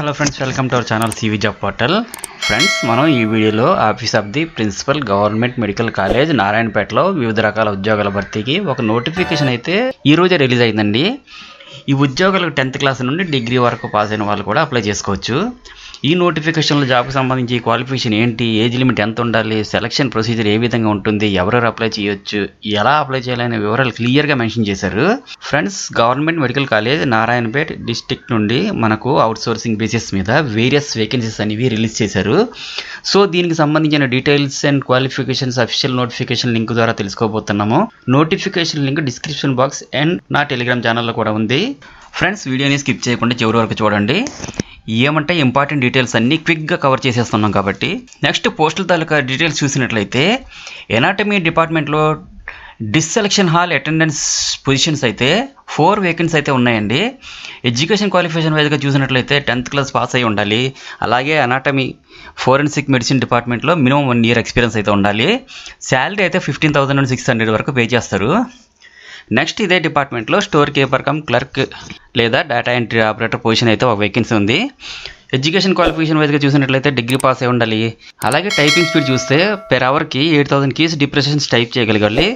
Hello friends welcome to our channel CV job portal. Friends మనం ఈ వీడియోలో office of the principal government medical college నారాయణపేటలో వివిధ రకాల ఉద్యోగాల భర్తీకి ఒక నోటిఫికేషన్ అయితే ఈ రోజే రిలీజ్ అయిందండి. ఈ ఉద్యోగాలకు టెన్త్ క్లాస్ నుండి డిగ్రీ వరకు పాస్ అయిన వాళ్ళు కూడా అప్లై చేసుకోవచ్చు. ఈ నోటిఫికేషన్లో జాబ్కి సంబంధించి క్వాలిఫికేషన్ ఏంటి? ఏజ్ లిమిట్ ఎంత ఉండాలి? సెలక్షన్ ప్రొసీజర్ ఏ విధంగా ఉంటుంది? ఎవరెవరు అప్లై చేయొచ్చు? ఎలా అప్లై చేయాలనే వివరాలు క్లియర్గా మెన్షన్ చేశారు. Friends government medical college Narayanpet district నుండి మనకు అవుట్సోర్సింగ్ బేసిస్ మీద వేరియస్ వేకెన్సీస్ అనేవి రిలీజ్ చేశారు. సో దీనికి సంబంధించిన details and qualifications official notification link ద్వారా తెలుసుకోబోతున్నాము. Notification link description box and నా టెలిగ్రామ్ ఛానల్లో కూడా ఉంది. ఫ్రెండ్స్ వీడియోని స్కిప్ చేయకుండా చివరి వరకు చూడండి. ఏమంటే ఇంపార్టెంట్ డీటెయిల్స్ అన్నీ క్విక్గా కవర్ చేసేస్తున్నాం కాబట్టి నెక్స్ట్ పోస్టల్ తాలూకా డీటెయిల్స్ చూసినట్లయితే ఎనాటమీ డిపార్ట్మెంట్లో డిస్సెలక్షన్ హాల్ అటెండెన్స్ పొజిషన్స్ అయితే ఫోర్ వేకెన్సీ అయితే ఉన్నాయండి. ఎడ్యుకేషన్ క్వాలిఫికేషన్ వైజ్గా చూసినట్లయితే టెన్త్ క్లాస్ పాస్ అయి ఉండాలి. అలాగే అనాటమీ ఫోరెన్సిక్ మెడిసిన్ డిపార్ట్మెంట్లో మినిమం వన్ ఇయర్ ఎక్స్పీరియన్స్ అయితే ఉండాలి. శాలరీ అయితే ఫిఫ్టీన్ థౌసండ్ నుండి సిక్స్ హండ్రెడ్ వరకు పే చేస్తారు. నెక్స్ట్ ఇదే డిపార్ట్మెంట్లో స్టోర్ కీపర్ కమ్ క్లర్క్ లేదా డేటా ఎంట్రీ ఆపరేటర్ పొజిషన్ అయితే ఒక వేకెన్సీ ఉంది. ఎడ్యుకేషన్ క్వాలిఫికేషన్ వైజ్గా చూసినట్లయితే డిగ్రీ పాస్ అయి ఉండాలి. అలాగే టైపింగ్ స్పీడ్ చూస్తే per అవర్కి eight thousand keys depressions type చేయగలగాలి.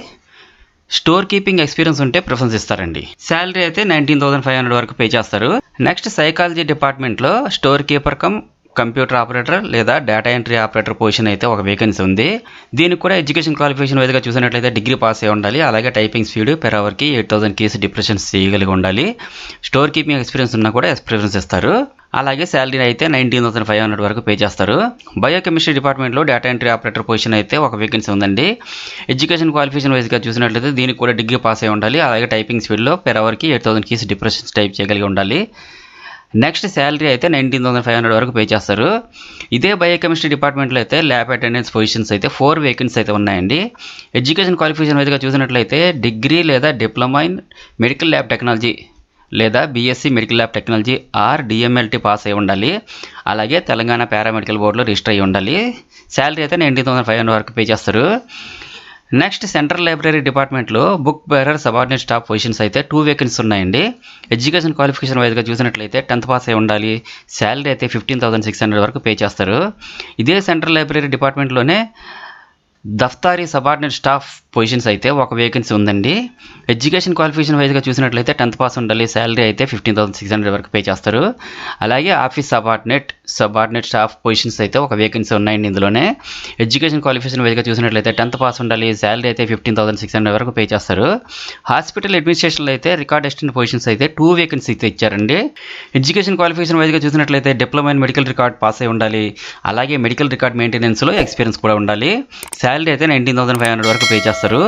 స్టోర్ కీపింగ్ ఎక్స్పీరియన్స్ ఉంటే ప్రిఫరెన్స్ ఇస్తారండి. శాలరీ అయితే నైన్టీన్ థౌసండ్ ఫైవ్ హండ్రెడ్ వరకు పే చేస్తారు. నెక్స్ట్ సైకాలజీ డిపార్ట్మెంట్లో store keeper cum computer operator లేదా డేటా ఎంట్రీ ఆపరేటర్ పొజిషన్ అయితే ఒక వేకెన్సీ ఉంది. దీనికి కూడా ఎడ్యుకేషన్ క్వాలిఫికేషన్ వైజ్గా చూసినట్లయితే డిగ్రీ పాస్ అయి ఉండాలి. అలాగే టైపింగ్ స్పీడ్ పెర్ అవర్కి ఎయిట్ థౌసండ్ కేసు డిప్రెషన్స్ చేయగలిగి ఉండాలి. స్టోర్ కీపింగ్ ఎక్స్పీరియన్స్ ఉన్నా కూడా ఎక్స్పీరియన్స్ ఇస్తారు. అలాగే శాలరీ అయితే నైన్టీన్ థౌసండ్ ఫైవ్ హండ్రెడ్ వరకు పే చేస్తారు. బయోకెమిస్ట్రీ డిపార్ట్మెంట్లో డేటా ఎంట్రీ ఆపరేటర్ పొజిషన్ అయితే ఒక వేకెన్సీ ఉందండి. ఎడ్యుకేషన్ క్వాలిఫికేషన్ వైజ్గా చూసినట్లయితే దీనికి కూడా డిగ్రీ పాస్ అయి ఉండాలి. అలాగే టైపింగ్ స్పీడ్లో per అవర్కి eight thousand keys depressions type చేయగలిగి ఉండాలి. నెక్స్ట్ శాలరీ అయితే నైన్టీన్ థౌసండ్ ఫైవ్ హండ్రెడ్ వరకు పే చేస్తారు. ఇదే బయోకెమిస్ట్రీ డిపార్ట్మెంట్లో అయితే ల్యాబ్ అటెండెన్స్ పొజిషన్స్ అయితే ఫోర్ వేకెన్సీ అయితే ఉన్నాయండి. ఎడ్యుకేషన్ క్వాలిఫికేషన్ వైజ్గా చూసినట్లయితే డిగ్రీ లేదా diploma in medical lab technology లేదా BSc medical lab technology or DMLT pass అయి ఉండాలి. అలాగే తెలంగాణ పారామెడికల్ బోర్డులో రిజిస్టర్ అయ్యి ఉండాలి. శాలరీ అయితే నైన్టీన్ థౌసండ్ ఫైవ్ హండ్రెడ్ వరకు పే చేస్తారు. నెక్స్ట్ సెంట్రల్ లైబ్రరీ డిపార్ట్మెంట్లో book bearer subordinate staff positions అయితే టూ వేకెన్సీ ఉన్నాయండి. ఎడ్యుకేషన్ క్వాలిఫికేషన్ వైజ్గా చూసినట్లయితే టెన్త్ పాస్ అయి ఉండాలి. శాలరీ అయితే ఫిఫ్టీన్ థౌసండ్ సిక్స్ హండ్రెడ్ వరకు పే చేస్తారు. ఇదే సెంట్రల్ లైబ్రరీ డిపార్ట్మెంట్లోనే దఫ్తారీ సబార్డినేట్ స్టాఫ్ పొజిషన్స్ అయితే ఒక వేకెన్సీ ఉందండి. ఎడ్యుకేషన్ క్వాలిఫికేషన్ వైజ్గా చూసినట్లయితే టెన్త్ పాస్ ఉండాలి. శాలరీ అయితే ఫిఫ్టీన్ థౌసండ్ సిక్స్ హండ్రెడ్ వరకు పే చేస్తారు. అలాగే office subordinate subordinate staff positions అయితే ఒక వేకెన్సీ ఉన్నాయండి ఇందులోనే. ఎడ్యుకేషన్ క్వాలిఫికేషన్ వైజ్గా చూసినట్లయితే టెన్త్ పాస్ ఉండాలి. శాలరీ అయితే ఫిఫ్టీన్ థౌసండ్ సిక్స్ హండ్రెడ్ వరకు పే చేస్తారు. హాస్పిటల్ అడ్మినిస్ట్రేషన్లో అయితే రికార్డ్ అసిస్టెంట్ పొజిషన్స్ అయితే టూ వేకెన్సీ అయితే ఇచ్చారండి. ఎడ్యుకేషన్ క్వాలిఫికేషన్ వైజ్గా చూసినట్లయితే diploma in medical record pass అయి ఉండాలి. అలాగే మెడికల్ రికార్డ్ మెయింటెనెన్స్లో ఎక్స్పీరియన్స్ కూడా ఉండాలి. శాలరీ అయితే నైన్టీన్ థౌసండ్ ఫైవ్ హండ్రెడ్ వరకు పే చేస్తారు.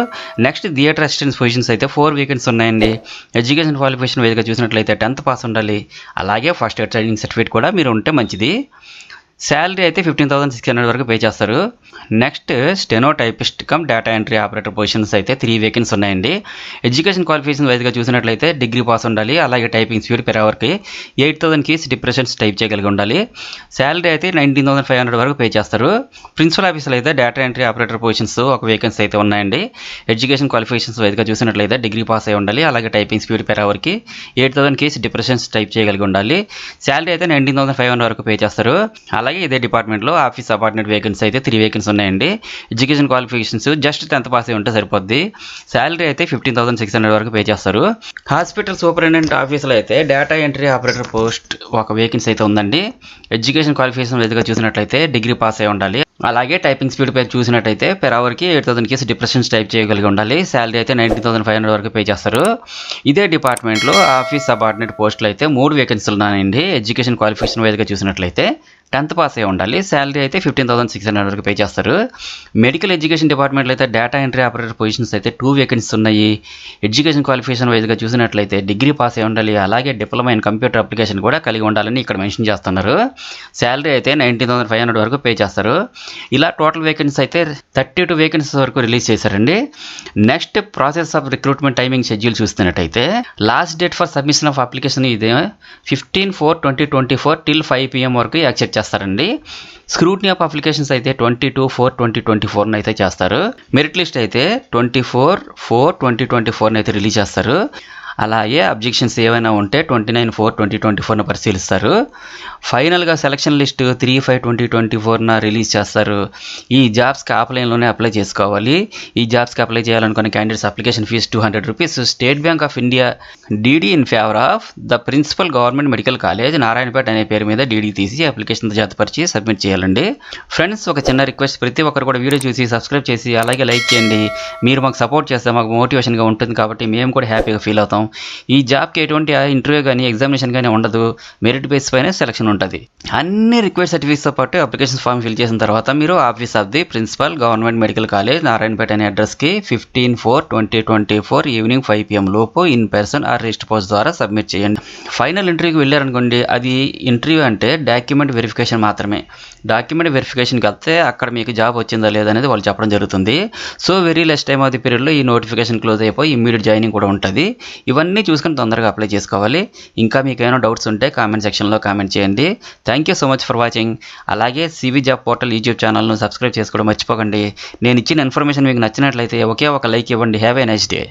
నెక్స్ట్ థియేటర్ అసిస్టెంట్స్ పొజిషన్స్ అయితే ఫోర్ వేకెన్సీ ఉన్నాయండి. ఎడ్యుకేషన్ క్వాలిఫికేషన్ వేదిక చూసినట్లయితే టెన్త్ పాస్ ఉండాలి. అలాగే ఫస్ట్ ఇయర్ ట్రైనింగ్ సర్టిఫికేట్ కూడా మీరు ఉంటే మంచిది. శాలరీ అయితే ఫిఫ్టీన్ థౌసండ్ సిక్స్ హండ్రెడ్ వరకు పే చేస్తారు. Next steno typist cum data entry operator positions అయితే త్రీ వేకెన్స్ ఉన్నాయండి. ఎడ్యుకేషన్ క్వాలిఫికేషన్ వైజ్గా చూసినట్లయితే డిగ్రీ పాస్ ఉండాలి అలాగే typing speed per అవర్కి eight thousand keys depressions type చేయగలిగి ఉండాలి. శాలరీ అయితే నైన్టీన్ థౌసండ్ ఫైవ్ హండ్రెడ్ వరకు పే చేస్తారు. ప్రిన్సిపల్ ఆఫీసులు అయితే డేటా ఎంట్రీ ఆపరేటర్ పొజిషన్స్ ఒక వేకెన్సీ అయితే ఉన్నాయండి. ఎడ్యుకేషన్ క్వాలిఫికేషన్స్ వైజ్గా చూసినట్లయితే డిగ్రీ పాస్ అయి ఉండాలి అలాగే typing speed per అవర్కి eight thousand keys depressions type చేయగలిగి ఉండాలి. శాలరీ అయితే నైన్టీన్ థౌసండ్ ఫైవ్ హండ్రెడ్ వరకు పే చేస్తారు. అలాగే ఇదే డిపార్ట్మెంట్లో ఆఫీస్ అపార్ట్మెంట్ వేకెన్సీ అయితే త్రీ వేకెన్సీ ఉన్నాయండి. Education qualifications just tenth pass అయి ఉంటే సరిపోద్ది. శాలరీ అయితే ఫిఫ్టీన్ థౌసండ్ సిక్స్ హండ్రెడ్ వరకు పే చేస్తారు. హాస్పిటల్ సూపరింటెండెంట్ ఆఫీస్లో అయితే డేటా ఎంట్రీ ఆపరేటర్ పోస్ట్ ఒక వేకెన్సీ అయితే ఉందండి. ఎడ్యుకేషన్ క్వాలిఫికేషన్ వైజ్గా చూసినట్లయితే డిగ్రీ పాస్ అయి ఉండాలి. అలాగే టైపింగ్ స్పీడ్ పై చూసినట్టయితే per అవర్కి eight thousand keys depressions type చేయగలిగి ఉండాలి. శాలరీ అయితే నైన్టీన్ థౌసండ్ ఫైవ్ హండ్రెడ్ వరకు పే చేస్తారు. ఇదే డిపార్ట్మెంట్లో ఆఫీస్ సబార్డినేట్ పోస్టులు అయితే మూడు వేకెన్సీలు ఉన్నాయండి. ఎడ్యుకేషన్ క్వాలిఫికేషన్ వైజ్గా చూసినట్లయితే టెన్త్ పాస్ అయి ఉండాలి. శాలరీ అయితే ఫిఫ్టీన్ థౌసండ్ సిక్స్ హండ్రెడ్ వరకు పే చేస్తారు. మెడికల్ ఎడ్యుకేషన్ డిపార్ట్మెంట్లో అయితే డేటా ఎంట్రీ ఆపరేటర్ పొజిషన్స్ అయితే టూ వేకెన్సీస్ ఉన్నాయి. ఎడ్యుకేషన్ క్వాలిఫికేషన్ వైజ్గా చూసినట్లయితే డిగ్రీ పాస్ అయి ఉండాలి. అలాగే డిప్లొమా ఇన్ కంప్యూటర్ అప్లికేషన్ కూడా కలిగి ఉండాలని ఇక్కడ మెన్షన్ చేస్తున్నారు. శాలరీ అయితే నైన్టీన్ థౌసండ్ ఫైవ్ హండ్రెడ్ వరకు పే చేస్తారు. ఇలా టోటల్ వేకెన్సీస్ అయితే థర్టీ టూ వేకెన్సీస్ వరకు రిలీజ్ చేశారండి. Next process of recruitment timing schedule చూస్తున్నట్టయితే last date for submission of application ఇదే fifteen four twenty twenty four till five PM వరకు accept చేస్తారండి. స్క్రూట్నీ ఆఫ్ అప్లికేషన్స్ అయితే twenty two four twenty twenty ఫోర్ని అయితే చేస్తారు. Merit list అయితే twenty four four twenty twenty ఫోర్ని అయితే release చేస్తారు. అలాగే అబ్జెక్షన్స్ ఏవైనా ఉంటే twenty nine four twenty twenty ఫోర్ను పరిశీలిస్తారు. ఫైనల్గా selection list three five twenty twenty ఫోర్న release చేస్తారు. ఈ జాబ్స్కి ఆఫ్లైన్లోనే అప్లై చేసుకోవాలి. ఈ జాబ్స్కి అప్లై చేయాలనుకున్న candidates application fee two hundred rupees. State Bank of India DD in favour of the principal government medical college Narayanpet అనే పేరు మీద డీడీ తీసి అప్లికేషన్ జతపరిచి సబ్మిట్ చేయాలండి. ఫ్రెండ్స్ ఒక చిన్న రిక్వెస్ట్. ప్రతి ఒక్కరు కూడా వీడియో చూసి సబ్స్క్రైబ్ చేసి అలాగే లైక్ చేయండి. మీరు మాకు సపోర్ట్ చేస్తే మాకు మోటివేషన్గా ఉంటుంది కాబట్టి మేము కూడా హ్యాపీగా ఫీల్ అవుతాం. ఈ జాబ్కి ఎటువంటి ఇంటర్వ్యూ కానీ ఎగ్జామినేషన్ కానీ ఉండదు. మెరిట్ బేస్ పైన సెలక్షన్ ఉంటుంది. అన్ని రిక్వెస్ట్ సర్టిఫికేట్స్తో పాటు అప్లికేషన్ ఫామ్ ఫిల్ చేసిన తర్వాత మీరు office of the principal government medical college Narayanpet అనే అడ్రస్కి fifteen four twenty twenty four evening five PM లోపు ఇన్ పర్సన్ ఆర్ రిస్ట్ పోస్ట్ ద్వారా సబ్మిట్ చేయండి. ఫైనల్ ఇంటర్వ్యూకి వెళ్ళారనుకోండి అది ఇంటర్వ్యూ అంటే డాక్యుమెంట్ వెరిఫికేషన్ మాత్రమే. డాక్యుమెంట్ వెరిఫికేషన్కి వెళ్తే అక్కడ మీకు జాబ్ వచ్చిందా లేదా అనేది వాళ్ళు చెప్పడం జరుగుతుంది. So very less time of the పీరియడ్లో ఈ నోటిఫికేషన్ క్లోజ్ అయిపోయి ఇమ్మీడియట్ జాయినింగ్ కూడా ఉంటుంది. ఇవన్నీ చూసుకొని తొందరగా అప్లై చేసుకోవాలి. ఇంకా మీకు ఏమైనా డౌట్స్ ఉంటే కామెంట్ సెక్షన్లో కామెంట్ చేయండి. Thank you so much for watching అలాగే సివి జాబ్ పోర్టల్ యూట్యూబ్ ఛానల్ను సబ్స్క్రైబ్ చేసుకోవడం మర్చిపోకండి. నేను ఇచ్చిన ఇన్ఫర్మేషన్ మీకు నచ్చినట్లయితే ఒకే ఒక లైక్ ఇవ్వండి. Have a nice day